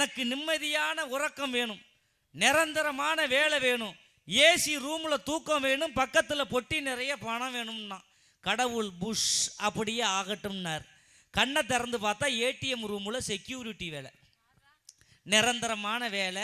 எனக்கு நிம்மதியான உறக்கம் வேணும். நிரந்தரமான வேலை வேணும். ஏசி ரூமில் தூக்கம் வேணும். பக்கத்தில் பொட்டி நிறைய பணம் வேணும்னா. கடவுள் புஷ் அப்படியே ஆகட்டும்னார். கண்ணை திறந்து பார்த்தா ஏடிஎம் ரூமில் செக்யூரிட்டி வேலை. நிரந்தரமான வேலை.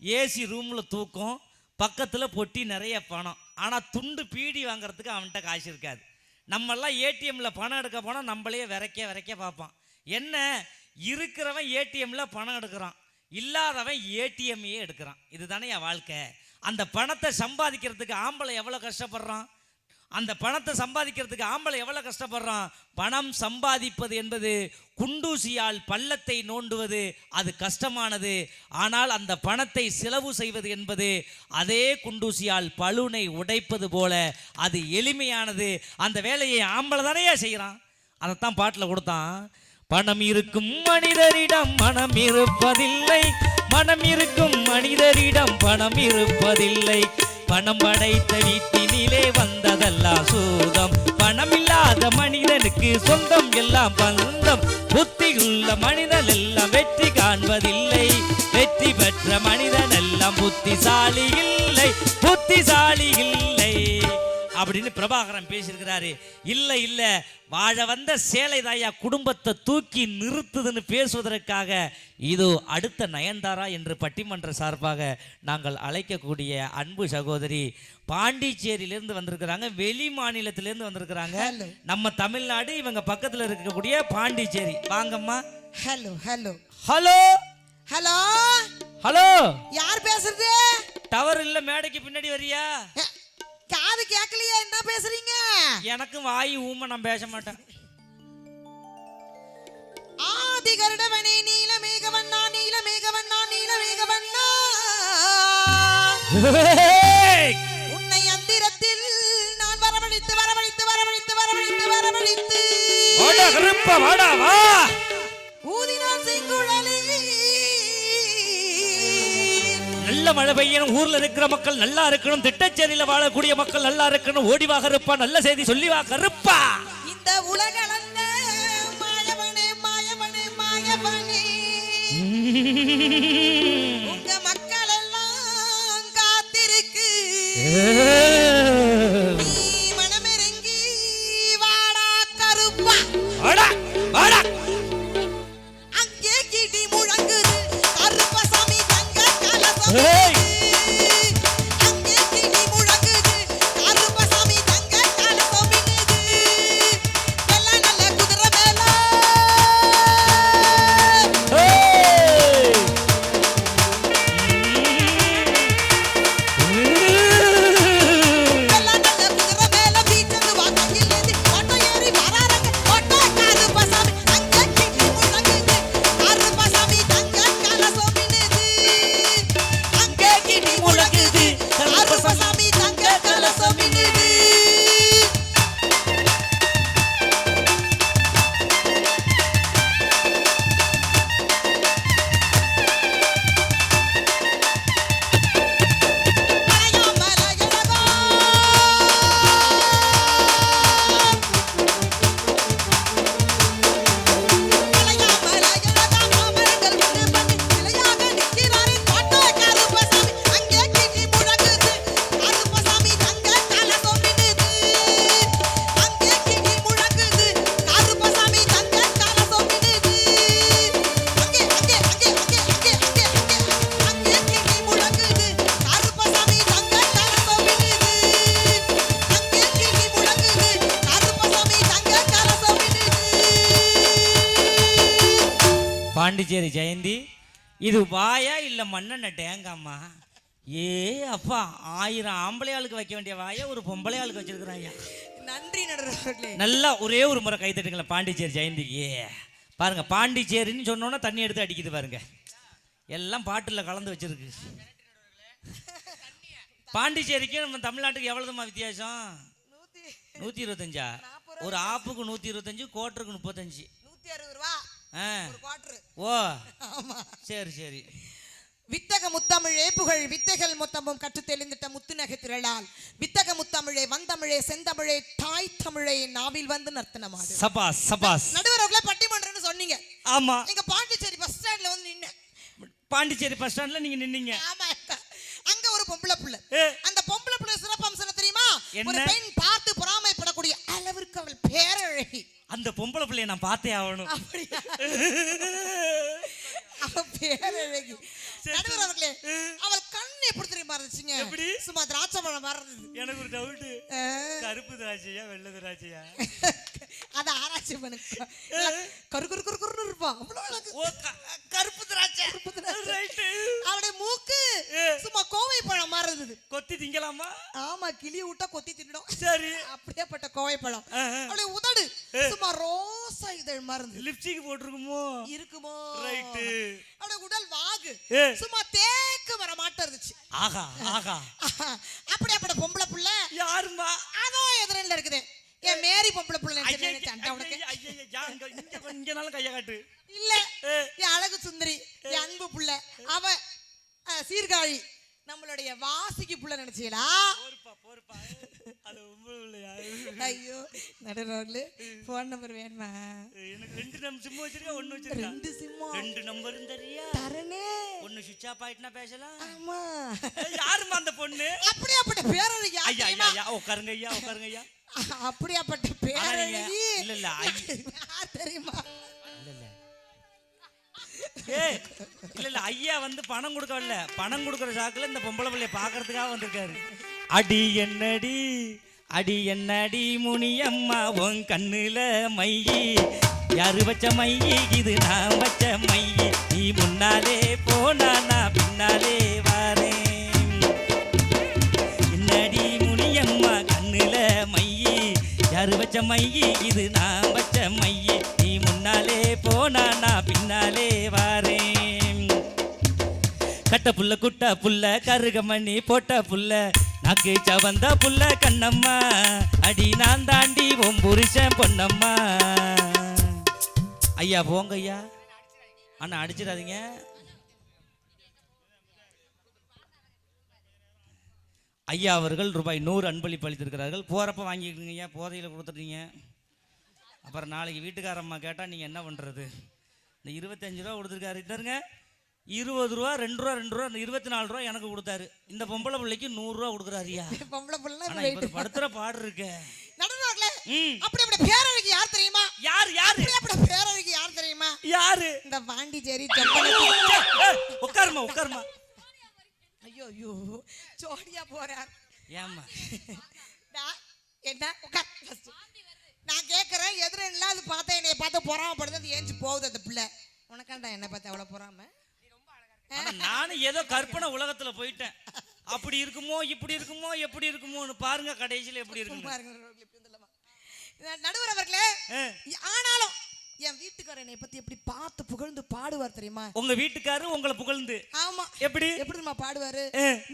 ஏசி ரூமில் தூக்கம். பக்கத்தில் பொட்டி நிறைய பணம். ஆனால் துண்டு பீடி வாங்குறதுக்கு அவன்கிட்ட காசு இருக்காது. நம்மெல்லாம் ஏடிஎம்மில் பணம் எடுக்க போனால் நம்மளையே விரைக்க விரைக்க பார்ப்பான். என்ன? இருக்கிறவன் ஏடிஎம்மில் பணம் எடுக்கிறான். இல்லாதவன் ஏடிஎம்மையே எடுக்கிறான். இதுதானே என் வாழ்க்கை. அந்த பணத்தை சம்பாதிக்கிறதுக்கு ஆம்பளை எவ்வளோ கஷ்டப்படுறான்? அந்த பணத்தை சம்பாதிக்கிறதுக்கு ஆம்பளை எவ்வளோ கஷ்டப்படுறான்? பணம் சம்பாதிப்பது என்பது குண்டூசியால் பள்ளத்தை நோண்டுவது அது கஷ்டமானது. ஆனால் அந்த பணத்தை செலவு செய்வது என்பது அதே குண்டூசியால் பழுனை உடைப்பது போல அது எளிமையானது. அந்த வேலையை ஆம்பளை தானே செய்கிறான்? அதைத்தான் பாட்டில் கொடுத்தான். பணம் இருக்கும் மனிதரிடம் மனம் இருப்பதில்லை. மனம் இருக்கும் மனிதரிடம் பணம் இருப்பதில்லை. பணம் படைத்த வீட்டினிலே வந்ததெல்லாம் சூதம். பணம் இல்லாத மனிதனுக்கு சொந்தம் எல்லாம் பந்தம். புத்தி உள்ள மனிதன் எல்லாம் வெற்றி காண்பதில்லை. வெற்றி பெற்ற மனிதன் எல்லாம் புத்திசாலி இல்லை. புத்திசாலி இல்லை. அப்படின்னு பிரபாகரன் பேசியிருக்கிறாரு. இல்ல இல்ல வாழ வந்த சேலை தாயா குடும்பத்தை தூக்கி நிறுத்துதுன்னு பேசுவதற்காக இதோ அடுத்த நயன்தாரா என்று பட்டிமன்ற சார்பாக நாங்கள் அழைக்கக்கூடிய அன்பு சகோதரி பாண்டிச்சேரியிலேருந்து வந்திருக்கிறாங்க வெளி மாநிலத்திலேருந்து வந்திருக்கிறாங்க. நம்ம தமிழ்நாடு இவங்க பக்கத்தில் இருக்கக்கூடிய பாண்டிச்சேரி. வாங்கம்மா. Hello hello hello. Hello hello. யார் பேசுறது? டவர் இல்ல மேடைக்கு பின்னாடி வரியா? காது கேட்கலையே என்ன பேசுறீங்க? எனக்கும் வாய் ஊமை நான் பேச மாட்டேன். ஆதி கருடவனே நீல மேகவண்ணா நீல மேகவண்ணா நீல மேகவண்ணா. உன்னை அந்திரத்தில் நான் வரவழைத்து வரவழைத்து வரவழைத்து வரவழைத்து வரவழைத்து. வாடா கருப்பா வாடா வா. நல்ல மழை பெய்யணும் ஊர்ல இருக்கிற மக்கள் நல்லா இருக்கணும் திட்டச்சேரியில வாழக்கூடிய மக்கள் நல்லா இருக்கணும் ஓடிவா கருப்பா நல்ல செய்தி சொல்லி வா கருப்பா இந்த மாயவனே. உங்க மக்கள் எல்லாம் காத்திருக்கு. நீ மனமிறங்கி வாடா கருப்பா. வாடா வாடா. பாண்டிச்சேரி ஜெயந்தி. இது வாயா இல்ல மண்ணெண்ண டேங்காம்மா? ஏ அப்பா ஆயிரம் ஆம்பளை ஆளுக்கு வைக்க வேண்டிய வாயை ஒரு பொம்பளை ஆளுக்கு வச்சிருக்கிறாயா நன்றி நடுவர்களே நல்லா ஒரே ஒரு முறை கை தட்டுங்களேன் பாண்டிச்சேரி ஜெயந்திக்கு. ஏ பாருங்க பாண்டிச்சேரின்னு சொன்னோன்னா தண்ணி எடுத்து அடிக்குது பாருங்க. எல்லாம் பாட்டில் கலந்து வச்சிருக்கு. பாண்டிச்சேரிக்கும் நம்ம தமிழ்நாட்டுக்கு எவ்வளவுமா வித்தியாசம்? நூற்றி இருபத்தஞ்சா? ஒரு ஆப்புக்கு நூற்றி இருபத்தஞ்சு கோட்டருக்கு முப்பத்தஞ்சு. நூத்தி அறுபது ரூபா. ஓ. சரி சரி. வித்தக முத்தமிழே புகழ் வித்தைகள் மொத்தமும் கற்றுத் தெளிந்திட்ட முத்துநகை திரளால். வித்தக முத்தமிழே வந்தமிழே செந்தமிழே தாய் தமிழே நாவில் வந்து நர்த்தனமாடு. சபாஸ் சபாஸ் நடுவர்களே பட்டிமன்றம்னு சொன்னீங்க. ஆமா. நீங்க பாண்டிச்சேரி பஸ் ஸ்டாண்ட்ல வந்து நின்னு. பாண்டிச்சேரி பஸ் ஸ்டாண்ட்ல நீங்க நின்னீங்க. ஆமா. அங்க ஒரு பொம்பளை புள்ள. அந்த பொம்பளை புள்ள சிறப்பம்சம் தெரியுமா? ஒரு பெண் பார்த்து பொறாமைப்படக்கூடிய அளவிற்கு அவள் பேரழகி. அந்த பொம்பளை பிள்ளைய நான் பார்த்தே ஆகணும். அப்படியா? அவ பேரழகி. நடுவர் அவர்களே அவள் கண்ணு எப்படி தெரியுமா இருந்துச்சுங்க? எப்படி? சும்மா திராட்சை பழம் மாதிரி இருந்தது. எனக்கு ஒரு டவுட் கருப்பு திராட்சையா வெள்ளை திராட்சையா? அத ஆராய்ச்சி பண்ணுங்க. கரு கரு கரு கருன்னு இருப்பான். அவ்வளவு கருப்பு திராட்சை கருப்பு திராட்சை. ரைட்டு அவளுடைய மூக்கு ஏ. சும்மா கோவை இருந்தது கொத்தி திங்கலாமா? ஆமா கிளி விட்டா கொத்தி தின்னுடும். சரி. அப்படியேப்பட்ட கோவை பழம் ஆ, ஆ. அவளுடைய உதடு. சும்மா ரோசா இதழ் மாதிரி இருந்தது லிப்ஸ்டிக் போட்டிருக்குமோ? இருக்குமோ? ரைட்டு. அவளுடைய உடல் வாகு. சும்மா தேக்கு வர மாட்டம் இருந்துச்சு. ஆகா ஆகா அப்படியாப்பட்ட பொம்பளை புள்ள. யாருமா அதோ எதிரில இருக்குது. என் மேரி பொம்பளை புள்ள இங்கனாலும் கைய காட்டு. இல்ல. ஏ. என் அழகு சுந்தரி. என் அன்பு புள்ள. அவ சீர்காழி. நம்மளுடைய வாசிக்கு புள்ள நினைச்சீங்களா ஐயோ நடுரோட்ல போன் நம்பர் வேணுமா? எனக்கு ரெண்டு நம்பர் சிம் வச்சிருக்கா ஒண்ணு வச்சிருக்கா ரெண்டு சிம்மா ரெண்டு நம்பரும் தெரியா? தரனே. ஒண்ணு சுவிட்ச் ஆஃப் ஆயிட்டுனா பேசலாம். ஆமா. ஏய், யாரும்மா அந்த பொண்ணு? அப்படியாப்பட்ட பேரழகி ஐயா ஐயா உட்காருங்க ஐயா உட்காருங்க ஐயா. அப்படியாப்பட்ட பேரழகி. இல்ல, இல்ல, தெரியுமா? ஏய் இல்ல இல்ல ஐயா வந்து பணம் கொடுக்க வரல பணம் கொடுக்குற சாக்குல இந்த பொம்பளை பிள்ளைய பாக்குறதுக்காக வந்திருக்காரு. அடி என்னடி? அடி என்னடி முனியம்மா உன் கண்ணுல மையி? யாரு வச்ச மையி? இது நான் வச்ச மையி. நீ முன்னாலே போனா நான் பின்னாலே வாரேன். என்னடி முனியம்மா கண்ணுல மையி? யாரு வச்ச மையி? இது நான் வச்ச மையி. கட்ட புள்ள குட்ட புள்ள கருகமணி போட்ட புள்ள. நாக்கு சவந்த புள்ள கண்ணம்மா. அடி நான் தாண்டி உன் புருஷன் பொண்ணம்மா ஐயா போங்க ஐயா. அண்ணா அடிச்சிடாதீங்க. ஐயா அவர்கள் ரூபாய் நூறு அன்பளிப்பு அளித்திருக்கிறார்கள். போகிறப்ப வாங்கிக்கிறீங்க ஐயா போதையில் கொடுத்துட்டீங்க. அப்புறம் நாளைக்கு வீட்டுக்காரம்மா கேட்டால் நீங்கள் என்ன பண்ணுறது இந்த இருபத்தஞ்சு ரூபா கொடுத்துருக்காரு. இருங்க இருபது ரூபா ரெண்டு ரூபா ரெண்டு ரூபா இருபத்தி நாலு ரூபா எனக்கு கொடுத்தாரு. இந்த பொம்பளை பிள்ளைக்கு நூறுரூவா கொடுக்குறாருயா பொம்பளை புள்ள படுத்துகிற பாடு இருக்கே. நடுரோட்ல ம். அப்படியாப்பட்ட பேரழகி யார் தெரியுமா? யார் யாரு? அப்படியாப்பட்ட பேரழகி யார் தெரியுமா? யாரு? இந்த பாண்டிச்சேரி உட்காருமா உட்காருமா ஐயோ ஐயோ ஜோடியா போறார். ஏம்மா? டா, என்ன உட்கார். நான் கேட்கறேன் எதிரில அது பார்த்தா என்னைய பார்த்து பொறாமப்படுது அது ஏஞ்சி போகுது அந்த பிள்ளை. உனக்காண்டா என்ன பார்த்து அவ்வளோ பொறாம? ஆனா நானும் ஏதோ கற்பனை உலகத்துல போயிட்டேன். அப்படி இருக்குமோ இப்படி இருக்குமோ எப்படி இருக்குமோன்னு பாருங்க கடைசியில எப்படி இருக்குன்னு. பாருங்க நடுவர் அவர்களே. ஆனாலும் என் வீட்டுக்காரர் என்னை பத்தி எப்படி பார்த்து புகழ்ந்து பாடுவார் தெரியுமா? உங்க வீட்டுக்காரு உங்களை புகழ்ந்து. ஆமா. எப்படி? எப்படி தெரியுமா பாடுவாரு.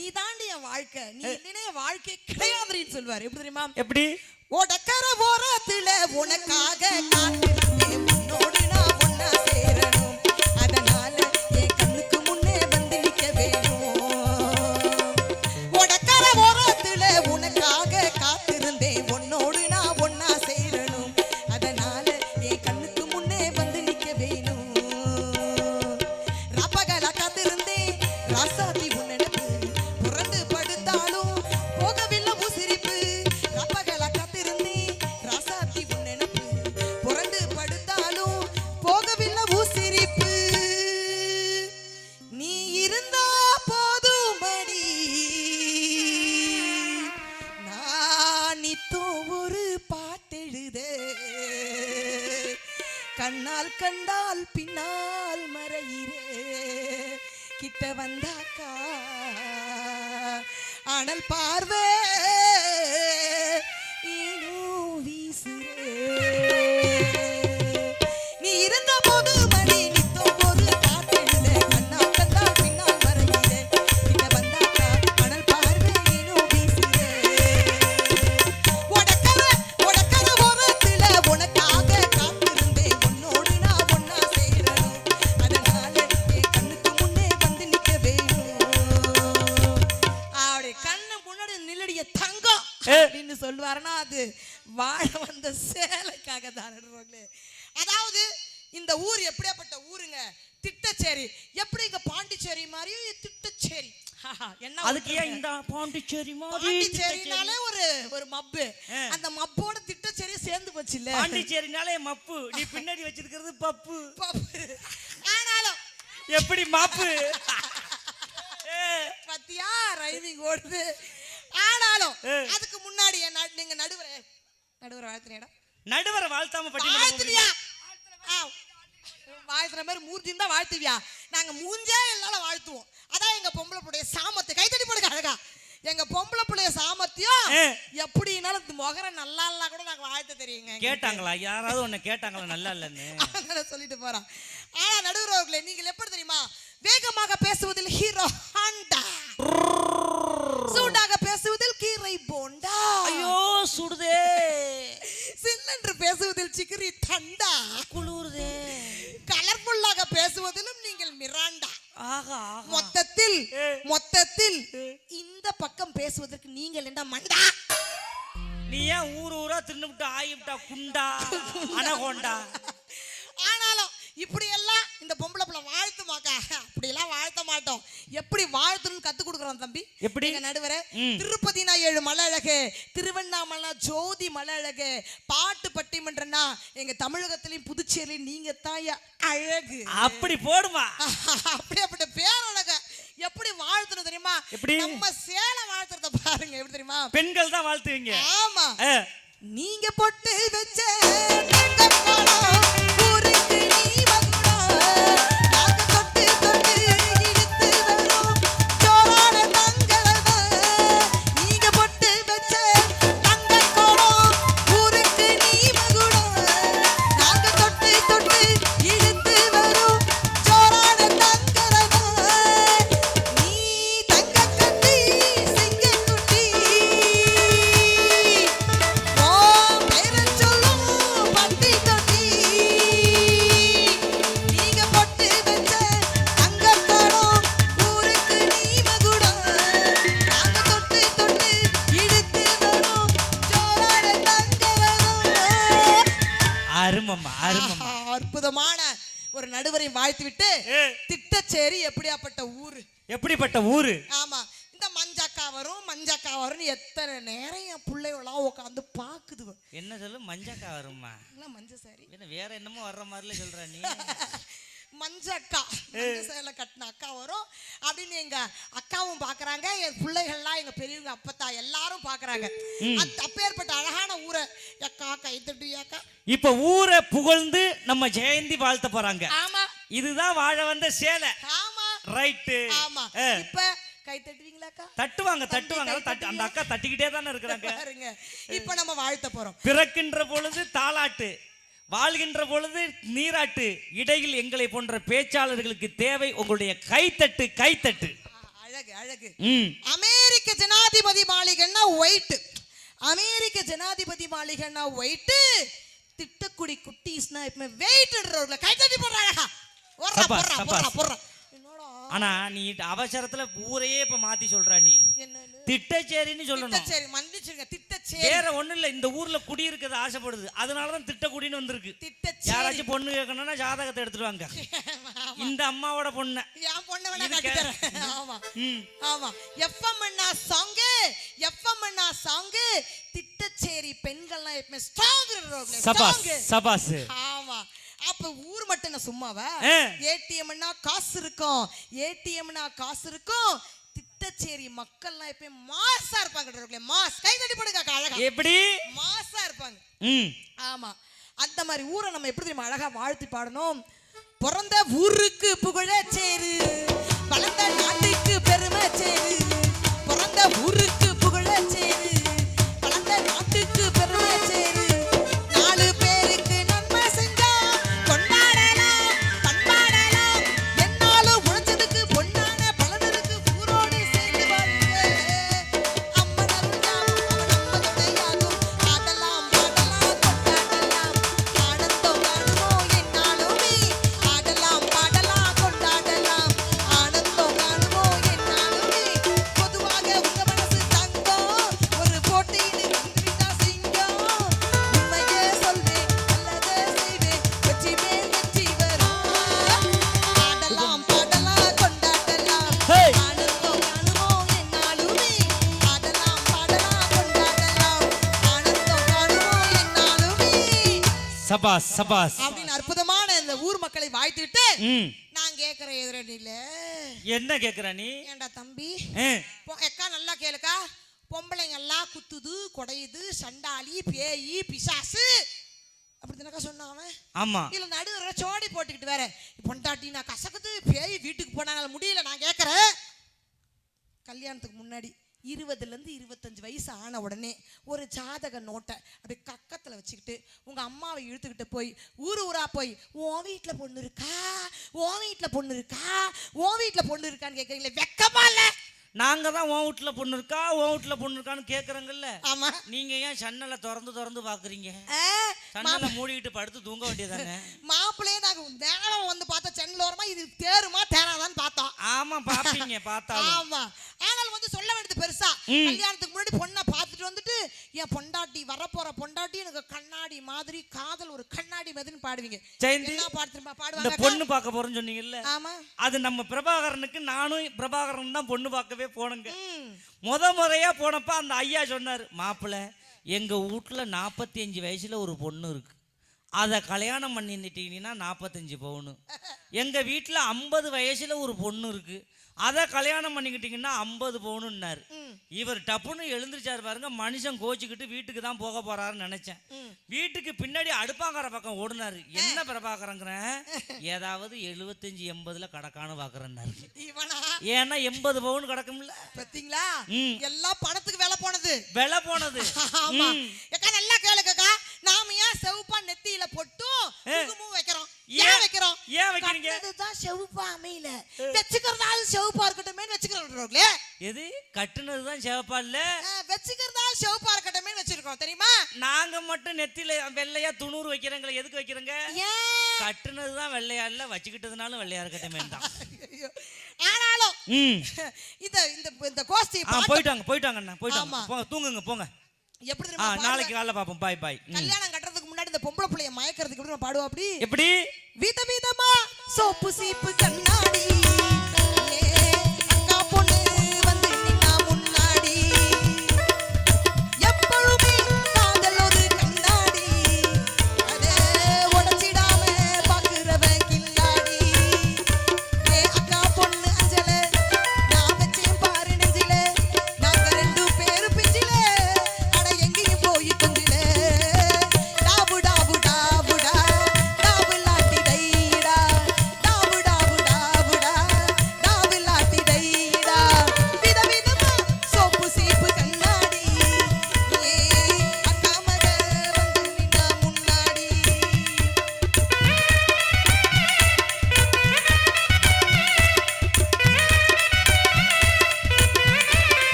நீ தாண்டி என் வாழ்க்கை நீ இல்லைன்னா என் வாழ்க்கை கிடையாதுன்னு சொல்லுவாரு. எப்படி தெரியுமா? எப்படி? ஓடக்கர ஓரத்துல உனக்காக காத்திருந்தேன். கண்ணால் கண்டால் பின்னால் மறையிறே. கிட்ட வந்தாக்கா அனல் பார்வை. அப்படின்னு சொல்லுவாருன்னா அது வாழ வந்த சேலைக்காக தான் அதாவது இந்த ஊர் எப்படியாப்பட்ட ஊருங்க? திட்டச்சேரி. எப்படி இங்க பாண்டிச்சேரி மாதிரியும் திட்டச்சேரி. என்ன அதுக்கு ஏன்? இந்த பாண்டிச்சேரி பாண்டிச்சேரினாலே ஒரு ஒரு மப்பு. அந்த மப்போட திட்டச்சேரி சேர்ந்து போச்சு இல்ல பாண்டிச்சேரினாலே மப்பு. நீ பின்னாடி வச்சிருக்கிறது பப்பு. பப்பு. ஆனாலும். எப்படி மாப்பு? பத்தியா? ரைமிங் ஓடுது. ஆனாலும். அதுக்கு முன்னாடி நீங்க நடுவர நடுவர வாழ்த்துறேடா நடுவரை வாழ்த்தாம பட்டியல வாழ்த்துற மாதிரி மூர்த்தியும் தான் வாழ்த்துவியா? நாங்க மூஞ்சே எல்லாரும் வாழ்த்துவோம். அதான் எங்க பொம்பளை புள்ளைய சாமர்த்தியம். கைத்தடி போடுங்க அழகா. எங்க பொம்பளை புள்ளைய சாமர்த்தியம். எப்படினாலும் முகரம் நல்லா இல்லா கூட நாங்க வாழ்த்த தெரியுங்க கேட்டாங்களா? யாராவது உன்னை கேட்டாங்களா? நல்லா இல்லைன்னு. அதனால சொல்லிட்டு போறான் ஆனா நடுவர் அவர்களே நீங்கள் எப்படி தெரியுமா? வேகமாக பேசுவதில் ஹீரோ ஹாண்டா சூடாக பேசுவதில் கீரை போண்டா. ஐயோ சுடுதே. சில்லென்று பேசுவதில் சிக்கிரி தண்டா. குளிருதே. கலர்ஃபுல்லாக பேசுவதிலும் நீங்கள் மிராண்டா. ஆகா மொத்தத்தில். மொத்தத்தில் இந்த பக்கம் பேசுவதற்கு நீங்கள் என்ன மண்டா? நீ ஏன் ஊர் ஊரா தின்னுவிட்டு ஆயிவிட்டா குண்டா அனகோண்டா? ஆனாலும் இப்படி எல்லாம் இந்த பொம்பளை பிள்ளை வாழ்த்துமாக்கா அப்படியெல்லாம் வாழ்த்த மாட்டோம் எப்படி கொடுக்குறோம் தம்பி. எப்படி? நடுவரே. திருப்பதினா ஏழு மலை அழகு திருவண்ணாமலைனா ஜோதி மலை அழகு பாட்டு பட்டிமன்றம்னா எங்க தமிழகத்திலையும் புதுச்சேரியிலையும் நீங்க தான் அழகு. அப்படி போடுமா? அப்படியாப்பட்ட பேரழக எப்படி வாழ்த்தணும் தெரியுமா? எப்படி? நம்ம சேலை வாழ்த்துறத பாருங்க எப்படி தெரியுமா? பெண்கள் தான் வாழ்த்துவீங்க. ஆமா. நீங்க பொட்டு வச்ச பாக்குது என்ன சொல்லு? மஞ்சக்கா வருமா என்ன மஞ்ச சாரி என்ன வேற என்னமோ வர்ற மாதிரில சொல்ற நீ. மஞ்ச அக்கா சேலை கட்டின அக்கா வரும். அப்படின்னு எங்க அக்காவும் பாக்குறாங்க. என் பிள்ளைகள்லாம் எங்க பெரியவங்க அப்பத்தா எல்லாரும் பாக்குறாங்க. அப்பேற்பட்ட அழகான ஊரை. அக்கா கை தட்டு அக்கா இப்ப ஊரை புகழ்ந்து நம்ம ஜெயந்தி வாழ்த்த போறாங்க. ஆமா. இதுதான் வாழ வந்த சேலை. ஆமா. ரைட்டு ஆமா. இப்ப கை தட்டுவீங்களா அக்கா தட்டுவாங்க. தட்டுவாங்க தட்டு அந்த அக்கா தட்டிக்கிட்டே தானே இருக்கிறாங்க. பாருங்க இப்ப நம்ம வாழ்த்த போறோம். பிறக்கின்ற பொழுது தாலாட்டு வாழ்கின்ற பொழுது நீராட்டு இடையில் எங்களை போன்ற பேச்சாளர்களுக்கு தேவை உங்களுடைய கைத்தட்டு கைத்தட்டு. அழகு அழகு. அமெரிக்க ஜனாதிபதி மாளிகைன்னா ஒயிட் அமெரிக்க ஜனாதிபதி மாளிகைன்னா ஒயிட் திட்டக்குடி குட்டீஸ்னா இப்ப வெயிட்ன்றவங்கள கை தட்டி போடுறாங்க. போடுறா. ஆனா நீ அவசரத்துல ஊரையே இப்ப மாத்தி சொல்ற நீ. திட்டச்சேரின்னு சொல்லணும். திட்டச்சேரி மன்னிச்சுங்க திட்டச்சேரி. வேற ஒண்ணும் இல்ல இந்த ஊர்ல குடியிருக்கிறது ஆசைப்படுது. அதனாலதான் திட்டக்குடின்னு வந்திருக்கு. திட்டச்சேரி. யாராச்சும் பொண்ணு கேட்கணும்னா ஜாதகத்தை எடுத்துட்டு வாங்க. இந்த அம்மாவோட பொண்ணு. என் பொண்ணை வேணா கட்டி ஆமா. ஆமா. எஃப்எம் அண்ணா சாங்கு எஃப்எம் அண்ணா சாங்கு திட்டச்சேரி பெண்கள்லாம் எப்பவுமே ஸ்ட்ராங் சபாஸ் சபாஸ். ஆமா. அப்ப ஊர் மட்டும் என்ன சும்மாவா. ஏடிஎம்னா காசு இருக்கும். ஏடிஎம்னா காசு இருக்கும். திட்டச்சேரி மக்கள்லாம் எப்பயும் மாசா இருப்பாங்க மாஸ் கை தட்டி போடுங்க அழகா. எப்படி? மாசா இருப்பாங்க. ம். ஆமா. அந்த மாதிரி ஊரை நம்ம எப்படி தெரியுமா அழகா வாழ்த்தி பாடணும்? பிறந்த ஊருக்கு புகழ சேரு. வளர்ந்த நாட்டுக்கு பெருமை சேரு. பிறந்த ஊருக்கு புகழ சபாஸ் சபாஸ். அப்படின்னு அற்புதமான இந்த ஊர் மக்களை வாழ்த்துட்டு நான் கேட்கிற எதிரணியில. என்ன கேக்குற நீ? ஏண்டா தம்பி? எக்கா நல்லா கேளுக்கா. பொம்பளைங்க எல்லாம் குத்துது கொடையுது சண்டாளி பேயி பிசாசு. அப்படி தானக்கா சொன்னான் அவன்? ஆமா. இல்ல நடுவில் சோடி போட்டுக்கிட்டு வேற. பொண்டாட்டி நான் கசக்குது பேய் வீட்டுக்கு போனாங்க முடியல நான் கேட்கறேன் கல்யாணத்துக்கு முன்னாடி இருபதுல இருந்து வயசு ஆன உடனே ஒரு ஜாதக நோட்டை அப்படி கக்கத்துல வச்சுக்கிட்டு உங்க அம்மாவை இழுத்துக்கிட்டு போய் ஊர் ஊரா போய் உன் வீட்டுல பொண்ணு இருக்கா? உன் வீட்டுல பொண்ணு இருக்கா? உன் வீட்டுல பொண்ணு இருக்கான்னு கேக்குறீங்களே வெக்கமா இல்ல? நாங்க தான் உன் வீட்டுல பொண்ணு இருக்கா உன் வீட்டுல பொண்ணு இருக்கான்னு கேக்குறங்கல்ல. ஆமா. நீங்க ஏன் சன்னலை திறந்து திறந்து பாக்குறீங்க? சன்னலை மூடிக்கிட்டு படுத்து தூங்க வேண்டியதானே? மாப்பிள்ளையே நாங்க நேரம் வந்து பார்த்தா சென்னில் ஓரமா இது தேருமா தேராதான்னு பார்த்தோம் ஆமா பாப்பீங்க பார்த்தாலும். ஆமா. ஆனால் வந்து சொல்ல வேண்டியது பெருசா. கல்யாணத்துக்கு முன்னாடி பொண்ணை பார்த்துட்டு வந்துட்டு என் பொண்டாட்டி வரப்போற பொண்டாட்டி எனக்கு கண்ணாடி மாதிரி காதல் ஒரு கண்ணாடி மாதிரின்னு பாடுவீங்க. என்ன பாடு தெரியுமா இந்த பாடுவாங்க பொண்ணு பார்க்க போறேன்னு சொன்னீங்கல்ல? ஆமா. அது நம்ம பிரபாகரனுக்கு நானும் பிரபாகரன் தான் பொண்ணு பார்க்கவே போனங்க ம். முத முறையா போனப்ப அந்த ஐயா சொன்னார் மாப்பிள்ளை எங்க வீட்டுல நாற்பத்தி அஞ்சு வயசுல ஒரு பொண்ணு இருக்கு. அதை கல்யாணம் பண்ணிட்டீங்கன்னா நாற்பத்தஞ்சு பவுனு. எங்க வீட்டுல ஐம்பது வயசுல ஒரு பொண்ணு இருக்கு. அதை கல்யாணம் பண்ணிக்கிட்டீங்கன்னா ஐம்பது பவுனுன்னாரு. இவர் டப்புன்னு எழுந்திருச்சாரு பாருங்க மனுஷன் கோச்சிக்கிட்டு வீட்டுக்கு தான் போக போறாருன்னு நினைச்சேன். வீட்டுக்கு பின்னாடி அடுப்பாங்கற பக்கம் ஓடுனாரு. என்ன பிரபாகரங்கிறேன் ஏதாவது எழுபத்தஞ்சு எண்பதுல கடக்கான்னு பாக்குறேன்னாரு. ஏன்னா எண்பது பவுன் கிடக்கும்ல. பாத்தீங்களா. எல்லாம் பணத்துக்கு வேலை போனது. விலை போனது. ஆமா. நல்லா கேளுக்கா நாம ஏன் செவப்பா நெத்தியில பொட்டும் குங்குமம் வைக்கிறோம் ஏன் ஏன்? வைக்கிறோம் ஏன் வைக்கிறீங்க கட்டினதுதான் செவப்பா அமையல. வச்சுக்கிறதாலும் செவப்பா இருக்கட்டுமே வச்சுக்கிறோங்களே எது? கட்டுனதுதான் சிவப்பா இல்ல? வச்சுக்கிறதாலும் செவப்பா இருக்கட்டுமே வச்சிருக்கோம் தெரியுமா? நாங்க மட்டும் நெத்தியில வெள்ளையா துணூறு வைக்கிறங்களே எதுக்கு வைக்கிறங்க? கட்டுனதுதான் வெள்ளையா இல்ல வச்சுக்கிட்டதுனாலும் வெள்ளையா இருக்கட்டுமே தான். ஆனாலும் இந்த இந்த இந்த ஆ போயிட்டாங்க போயிட்டாங்க அண்ணா போயிட்டாங்க. போங்க தூங்குங்க போங்க. எப்படி? நாளைக்கு காலைல பார்ப்போம் பாய் பாய். கல்யாணம் கட்டுறதுக்கு இந்த பொம்பளை பிள்ளைய மயக்கிறதுக்கு எப்படி நம்ம பாடுவோம் அப்படி? எப்படி? விதவிதமா சோப்பு சீப்பு கண்ணாடி.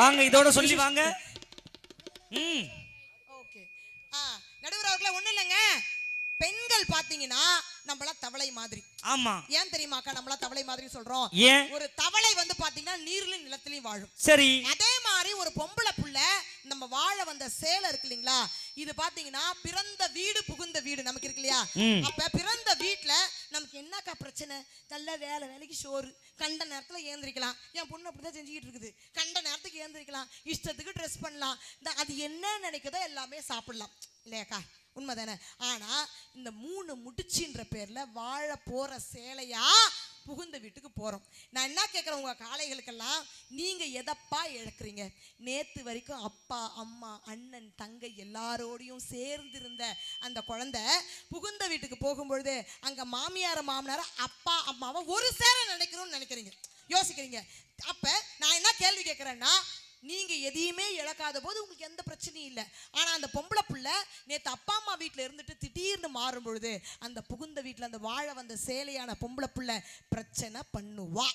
வாங்க இதோட சொல்லி வாங்க. ம். ஓகே ஆ நடுவர் அவர்களே ஒண்ணும் இல்லைங்க. பெண்கள் பாத்தீங்கன்னா நம்மள தவளை மாதிரி. ஆமா. ஏன் தெரியுமாக்கா நம்மள தவளை மாதிரி சொல்றோம்? ஏன்? ஒரு தவளை வந்து பாத்தீங்கன்னா நீர்லயும் நிலத்திலயும் வாழும். சரி. அதே மாதிரி ஒரு பொம்பளை புள்ள நம்ம வாழ வந்த சேலை இருக்கு இல்லைங்களா? இது பாத்தீங்கன்னா பிறந்த வீடு புகுந்த வீடு நமக்கு இருக்கு இல்லையா. அப்ப பிறந்த வீட்ல நமக்கு என்னக்கா பிரச்சனை? நல்ல வேலை வேலைக்கு சோறு. கண்ட நேரத்துல ஏந்திரிக்கலாம். என் பொண்ணு அப்படிதான் செஞ்சுக்கிட்டு இருக்குது. கண்ட நேரத்துக்கு ஏந்திரிக்கலாம். இஷ்டத்துக்கு ட்ரெஸ் பண்ணலாம். அது என்ன நினைக்குதோ எல்லாமே சாப்பிடலாம். இல்லையாக்கா? உண்மைதானே? ஆனா இந்த மூணு முடிச்சுன்ற பேர்ல வாழ போற சேலையா புகுந்த வீட்டுக்கு போறோம். நான் என்ன கேட்குறேன் உங்க காளைகளுக்கெல்லாம்? நீங்க எதப்பா இழக்கிறீங்க? நேத்து வரைக்கும் அப்பா அம்மா அண்ணன் தங்கை எல்லாரோடையும் சேர்ந்து இருந்த அந்த குழந்தை புகுந்த வீட்டுக்கு போகும்பொழுது அங்க மாமியார மாமனார அப்பா அம்மாவை ஒரு சேர நினைக்கணும்னு நினைக்கிறீங்க. யோசிக்கிறீங்க. அப்ப நான் என்ன கேள்வி கேட்கிறேன்னா நீங்க எதையுமே இழக்காத போது உங்களுக்கு எந்த பிரச்சனையும் இல்லை. ஆனா அந்த பொம்பளை புள்ள நேத்து அப்பா அம்மா வீட்ல இருந்துட்டு திடீர்னு மாறும் பொழுது அந்த புகுந்த வீட்ல அந்த வாழ வந்த சேலையான பொம்பளை புள்ள பிரச்சனை பண்ணுவா.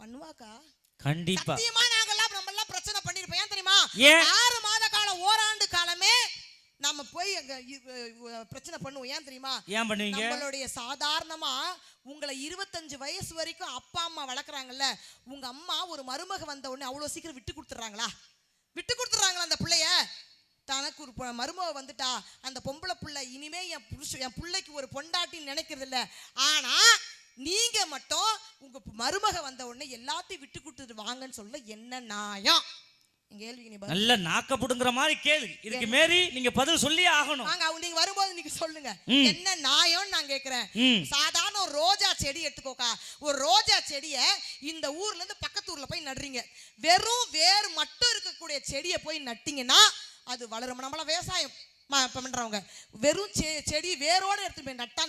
பண்ணுவாக்கா? கண்டிப்பா. நாங்கெல்லாம் நம்ம எல்லாம் பிரச்சனை பண்ணிருப்போம். ஏன் தெரியுமா ஏன்? ஆறு மாத காலம் ஓராண்டு காலமே நம்ம போய் அங்க பிரச்சனை பண்ணுவோம். ஏன் தெரியுமா? ஏன் பண்ணுவீங்க? நம்மளுடைய சாதாரணமா உங்களை இருபத்தஞ்சு வயசு வரைக்கும் அப்பா அம்மா வளர்க்குறாங்கல்ல உங்க அம்மா ஒரு மருமக வந்த உடனே அவ்வளோ சீக்கிரம் விட்டு கொடுத்துட்றாங்களா? விட்டு கொடுத்துட்றாங்களா அந்த பிள்ளைய? தனக்கு ஒரு மருமக வந்துட்டா அந்த பொம்பளை புள்ள இனிமே என் புருஷ என் பிள்ளைக்கு ஒரு பொண்டாட்டின்னு நினைக்கிறது இல்ல ஆனா நீங்க மட்டும் உங்க மருமக வந்த உடனே எல்லாத்தையும் விட்டு கொடுத்துட்டு வாங்கன்னு சொல்ல என்ன நியாயம் நல்ல நாக்க புடுங்குற மாதிரி கேள்வி. இதுக்கு மேரி நீங்க பதில் சொல்லியே ஆகணும். வாங்க அவங்க நீங்க வரும்போது நீங்க சொல்லுங்க. என்ன நியாயம்னு நான் கேக்குறேன். சாதாரண ஒரு ரோஜா செடி எடுத்துக்கோக்கா. ஒரு ரோஜா செடிய இந்த ஊர்ல இருந்து பக்கத்து ஊர்ல போய் நடுறீங்க. வெறும் வேர் மட்டும் இருக்கக்கூடிய செடியை போய் நட்டீங்கன்னா அது வளரும். நம்மள விவசாயம் பண்றவங்க. வெறும் செடி வேரோட எடுத்து போய் நட்டா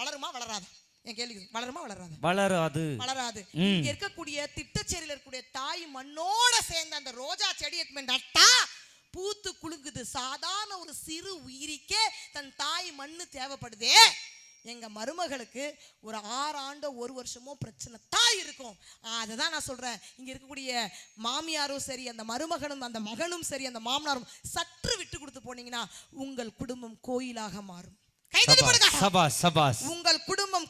வளருமா வளராதா? என் கேள்வி இது. வளருமா வளராதா? வளராது. வளராது. ம். இங்க இருக்கக்கூடிய திட்டச்சேரியில இருக்கக்கூடிய தாய் மண்ணோட சேர்ந்த அந்த ரோஜா செடி எடுத்து போய் நட்டா பூத்து குலுங்குது. சாதாரண ஒரு சிறு உயிரிக்கே தன் தாய் மண்ணு தேவைப்படுதே. எங்க மருமகளுக்கு ஒரு ஆறு ஆண்டோ ஒரு வருஷமோ பிரச்சனை தான் இருக்கும். அதை தான் நான் சொல்றேன். இங்க இருக்கக்கூடிய மாமியாரும் சரி அந்த மருமகனும் அந்த மகனும் சரி அந்த மாமனாரும் சற்று விட்டு கொடுத்து போனீங்கன்னா உங்கள் குடும்பம் கோயிலாக மாறும். கைதடி போடுங்க சபாஸ் சபாஸ் உங்கள் குடும்பம்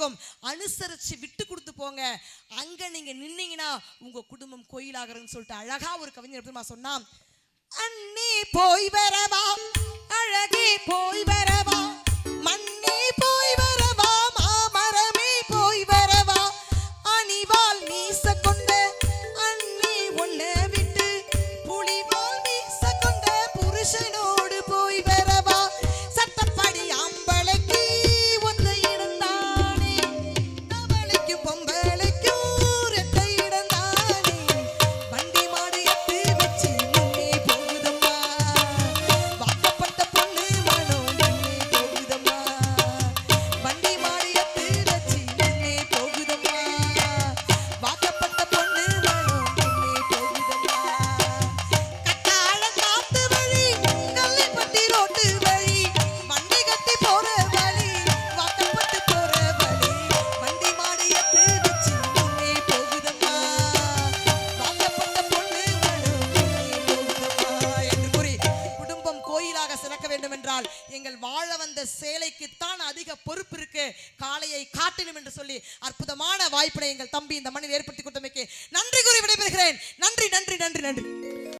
கோயிலாக அனுசரித்து அனுசரிச்சு விட்டு கொடுத்து போங்க. அங்க நீங்க நின்னீங்கன்னா உங்க குடும்பம் கோயிலாகிறதுன்னு சொல்லிட்டு அழகா ஒரு கவிஞர் எப்படி சொன்னான். அண்ணி போய் வரவா. அழகே போய் வரவா. மண்ணி போய் வரவா